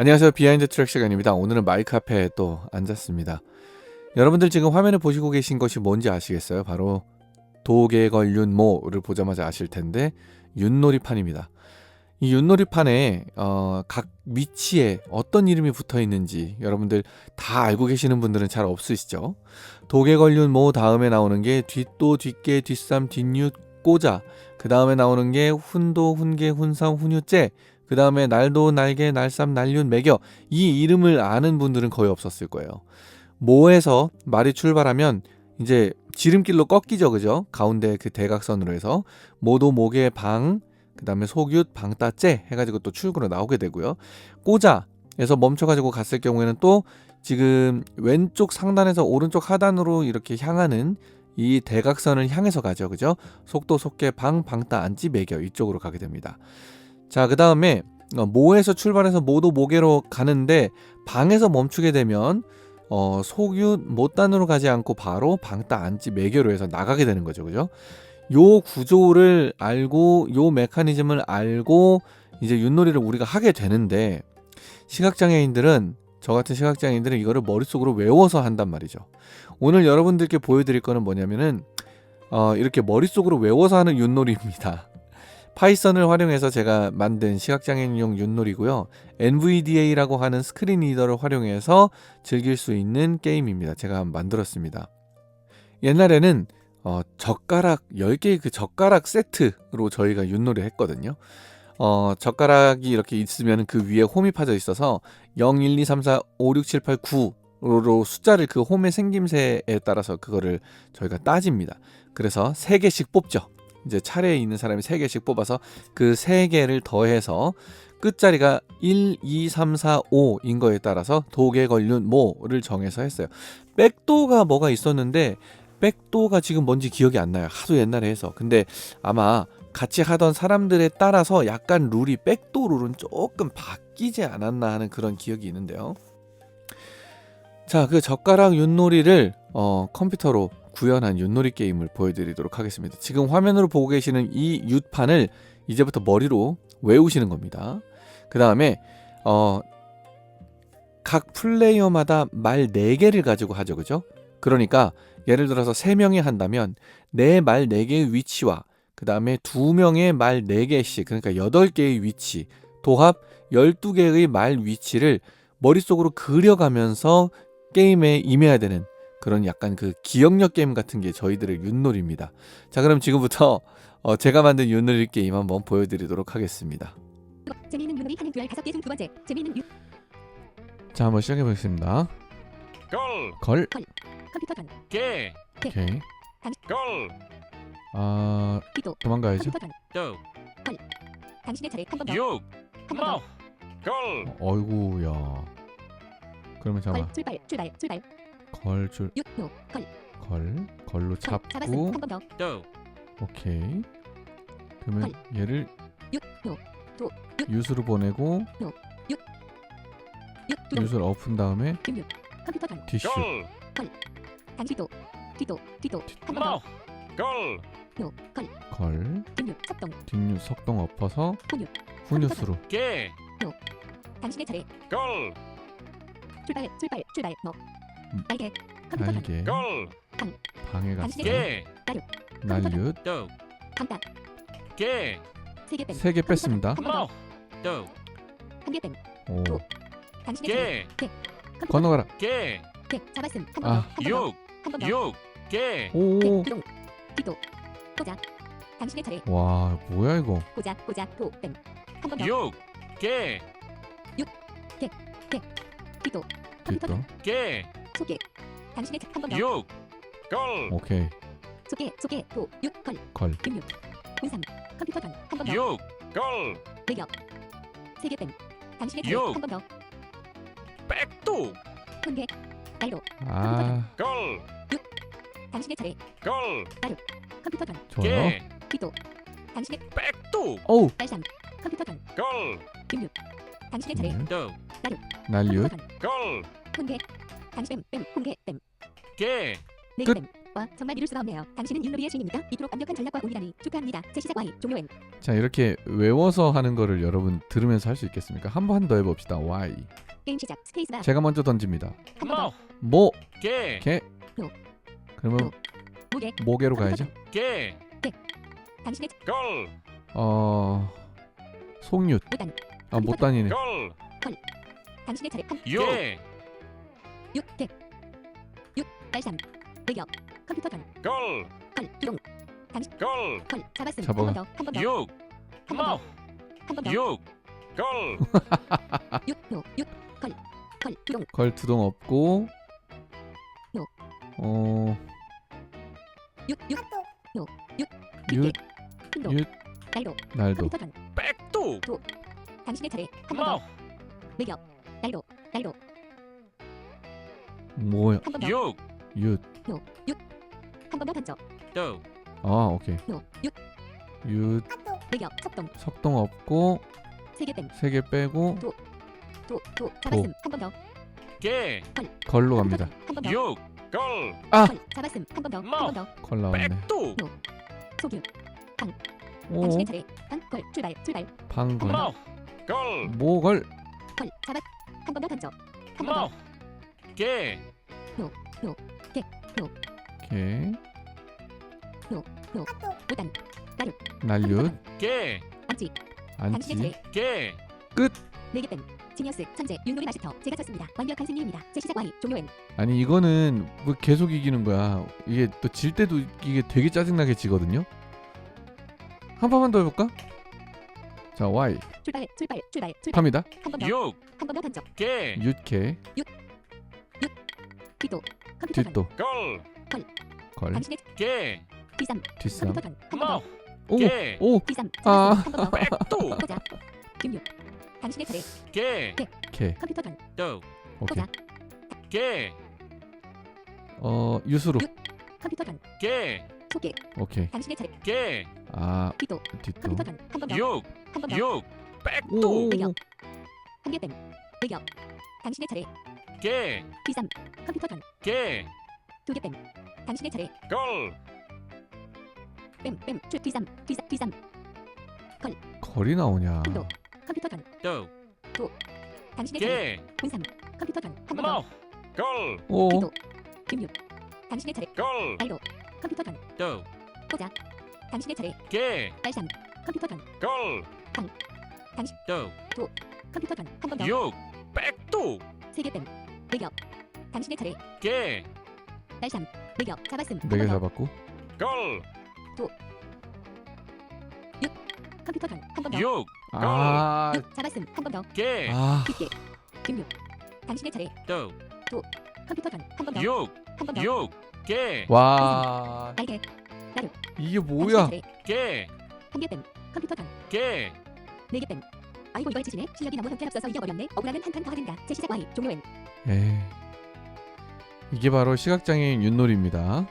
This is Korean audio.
안녕하세요. 비하인드 트랙 시간입니다. 오늘은 마이크 앞에 또 앉았습니다. 여러분들 지금 화면을 보시고 계신 것이 뭔지 아시겠어요? 바로 도개 걸륜 모를 보자마자 아실 텐데 윷놀이판입니다. 이 윷놀이판에 어, 각 위치에 어떤 이름이 붙어 있는지 여러분들 다 알고 계시는 분들은 잘 없으시죠? 도개 걸륜 모 다음에 나오는 게 뒷도 뒷개 뒷삼 뒷윷 꼬자 그 다음에 나오는 게 훈도 훈계 훈삼 훈유째 그 다음에 날도 날개 날삼 날륜 매겨 이 이름을 아는 분들은 거의 없었을 거예요. 모에서 말이 출발하면 이제 지름길로 꺾이죠, 그죠? 가운데 그 대각선으로 해서 모도 목의 방, 그 다음에 속윷 방따째 해가지고 또 출구로 나오게 되고요. 꼬자에서 멈춰가지고 갔을 경우에는 또 지금 왼쪽 상단에서 오른쪽 하단으로 이렇게 향하는 이 대각선을 향해서 가죠, 그죠? 속도 속개 방 방따 안지 매겨 이쪽으로 가게 됩니다. 자, 그 다음에 모에서 출발해서 모도 모계로 가는데 방에서 멈추게 되면 어, 속윷 못단으로 가지 않고 바로 방따 안지 매개로 해서 나가게 되는 거죠. 그죠? 요 구조를 알고 요 메커니즘을 알고 이제 윷놀이를 우리가 하게 되는데 시각장애인들은 저 같은 시각장애인들은 이거를 머릿속으로 외워서 한단 말이죠. 오늘 여러분들께 보여드릴 거는 뭐냐면은 어, 이렇게 머릿속으로 외워서 하는 윷놀이입니다. 파이썬을 활용해서 제가 만든 시각장애인용 윷놀이고요. NVDA라고 하는 스크린 리더를 활용해서 즐길 수 있는 게임입니다. 제가 만들었습니다. 옛날에는 어, 젓가락 10개의 그 젓가락 세트로 저희가 윷놀이 했거든요. 어, 젓가락이 이렇게 있으면 그 위에 홈이 파져 있어서 0, 1, 2, 3, 4, 5, 6, 7, 8, 9 로 숫자를 그 홈의 생김새에 따라서 그거를 저희가 따집니다. 그래서 3개씩 뽑죠. 이제 차례에 있는 사람이 3개씩 뽑아서 그 3개를 더해서 끝자리가 1, 2, 3, 4, 5인 거에 따라서 독에 걸린 모를 정해서 했어요. 백도가 뭐가 있었는데 백도가 지금 뭔지 기억이 안 나요. 하도 옛날에 해서. 근데 아마 같이 하던 사람들에 따라서 약간 룰이 백도 룰은 조금 바뀌지 않았나 하는 그런 기억이 있는데요. 자, 그 젓가락 윷놀이를 어, 컴퓨터로 구현한 윷놀이 게임을 보여드리도록 하겠습니다. 지금 화면으로 보고 계시는 이 윷판을 이제부터 머리로 외우시는 겁니다. 그 다음에 어, 각 플레이어마다 말 4개를 가지고 하죠. 그죠? 그러니까 예를 들어서 3명이 한다면 내 말 4개의 위치와 그 다음에 2명의 말 4개씩 그러니까 8개의 위치 도합 12개의 말 위치를 머릿속으로 그려가면서 게임에 임해야 되는 그런 약간 그 기억력 게임 같은 게 저희들의 윷놀이입니다. 자 그럼 지금부터 어, 제가 만든 윷놀이 게임 한번 보여드리도록 하겠습니다. 재미있는 윷놀이 하는 듀얼 다섯 개중두 번째. 재미있는 윷 자 한번 시작해 보겠습니다. 걸, 걸. 컴퓨터 전. 개, 오케이. 걸, 아 뒷도. 도망가야죠. 컴퓨터 전. 도, 당신의 차례. 한 번 더. 육, 한번 모, 더. 걸, 어이구야. 그러면 잠깐 걸. 출발. 출발. 출발 걸줄 윷노걸. 걸 걸로 잡았음. 잡고 한번 더. 도, 오케이. 그러면 얘를 윷노 유수로 보내고 윷두 유수를 엎은 다음에 김윷 컴퓨터 걸, 당신도 뒷도 뒷도. 모, 한번더. 걸, 노걸. 걸. 김윷 석동. 뒷유 석동 엎어서 훈육. 훈유수로. 개, 당신의 차례. 걸, 출발 출발 출발. 너 음. 날개 컴퓨터 전 날개 걸, 방해 갔어. 당신의 개, 날윷. 도, 방딱 개, 세개 뺀. 세개 뺐습니다. 모, 도, 한개뺀. 오. 당신의 개, 컴퓨터. 건너가라. 개, 개. 잡았음. 아. 한번더한번더. 육, 한번 더. 육, 개, 오. 뒷도 뒷도. 꽂아 당신의 차례 와 뭐야 이거? 꽂아 꽂아 도뺀. 한번 더. 육, 개, 뒷도. 컴퓨터. 뒷도. 개, 소개. 당신의 차 한번더. 육, 걸, 오케이. 소개 소개 도육걸. 걸. 김육. 군삼 컴퓨터 전 한번더. 육, 걸, 내격 세개 뺀. 당신의 차례 육. 한번 더. 백도, 훈계. 날도. 아. 걸, 당신의 차례 걸, 컴퓨터 전. 좋아요. 개, 뒷도. 당신의 백도, 어우 날삼 컴퓨터 전. 걸, 김육. 당신의 차례 네. 도, 컴퓨터 전. 걸, 훈계 당신 뺨 훈계 뺨 개, 내기 뺨와 정말 이룰 수가 없네요. 당신은 윷놀이의 신입니다. 이토록 완벽한 전략과 운이라니 축하합니다. 재시작 Y 종료엔 자 이렇게 외워서 하는 거를 여러분 들으면서 할 수 있겠습니까? 한 번 더 해봅시다. Y. 게임 시작 스페이스바 제가 먼저 던집니다. 한번더 모. 모, 개. 개. 요. 그러면 무게 모개로 가야죠. 개. 당신의 걸. 어, 송윷. 아, 못 다니네. 걸. 당신의 차례 한 개. 6 대. 6 빨삼 의격 컴퓨터 던 걸. 걸 주동 걸. 걸 잡았음 잡아가. 한번더한번더 육. 한번 모. 더한번더 육. 걸. 6노6 걸. 걸 주동 걸 두 동 없고. 노. 어, 6 6 노 6 윷, 핀도 윷, 날도 날도. 컴퓨터 던 백도. 당신의 차례 한번더 모. 의격 날도 날도 뭐야? 한 번더 육. 윷. 한번 더 던져 도. 아, 오케이. 노6 윷, 의격 석동 석동 없고 세개 뺀세개 빼고 도도 잡았음 한 번 더 개. 걸로 갑니다. 한번더 육. 걸. 아! 걸 잡았음 한 번더 뭐? 한번 더 걸 나왔네. 백도. 소규 오, 당신의 차례 한걸 출발 출발 방걸. 모. 걸. 모걸. 걸 잡았 한 번 더 던져 한번더 모. 개. 오케이. 무단 날윷. 개. 안지 안지. 개. 네개 뺀 지니어스 천재 윷놀이 마스터 제가 쳤습니다 완벽한 승리입니다 재시작 Y 종료엔 아니 이거는 뭐 계속 이기는 거야. 이게 또 질 때도 이게 되게 짜증나게 지거든요. 한 판만 더 해볼까? 자 Y 출발 출발 출발 출발 팝니다. 한번더 육. 한번더 던져 개. 윷개 뒷도 컴퓨터 던 뒷도 걸. 걸 당신의 개. 뒤삼 뒷삼 컴퓨터 더 모. 오! 개. 오! 뒤삼 아. 한번 더 백도. 보자 김육 당신의 차례 개. 개 컴퓨터 던 도. 오케이 보자 개. 어 유수로 컴퓨터 던 개. 소개 오케이 당신의 차례 개. 아 뒷도 뒷도 컴퓨터 던한번 더 육. 한번 더 육. 백도. 오! 의격 한개 뺀 의격 당신의 차례 개. 뒤삼 컴퓨터 개. 던두개 뺀 당신의 차례 걸. 뺨 뺨 출 뒤삼 뒤삼 뒤삼 걸이 나오냐 핀도 컴퓨터 던 도. 당신의 차례 개. 군삼 컴퓨터 던한번 더 모. 걸. 오! 뒷도 김육 당신의 차례 걸. 날도 컴퓨터 던 도. 보자 당신의 차례 개. 빨삼 컴퓨터 던 걸. 당신 도. 컴퓨터 던한번 더 육. 백도. 세개 뺀 의격 당신의 차례. 개. 빨삼 의격 잡았음. 네개 한번 더. 잡았고. 걸. 컴퓨터 던한번 더. 육. 아, 육. 잡았음. 한 번 더. 개. 아. 깊게 김육. 당신의 차례. 도. 컴퓨터 던한번 더. 육. 한 번 더. 육. 개. 와. 날개 이게 당신의 뭐야 차례. 개. 한개 뺀 컴퓨터 개. 던네개 뺀 아이고 이걸 치시네 실력이 너무 형편없어서 이겨버렸네. 억울하면 한 판 더 하든가. 재시작 Y 종료엔. 에이. 이게 바로 시각장애인 윷놀이입니다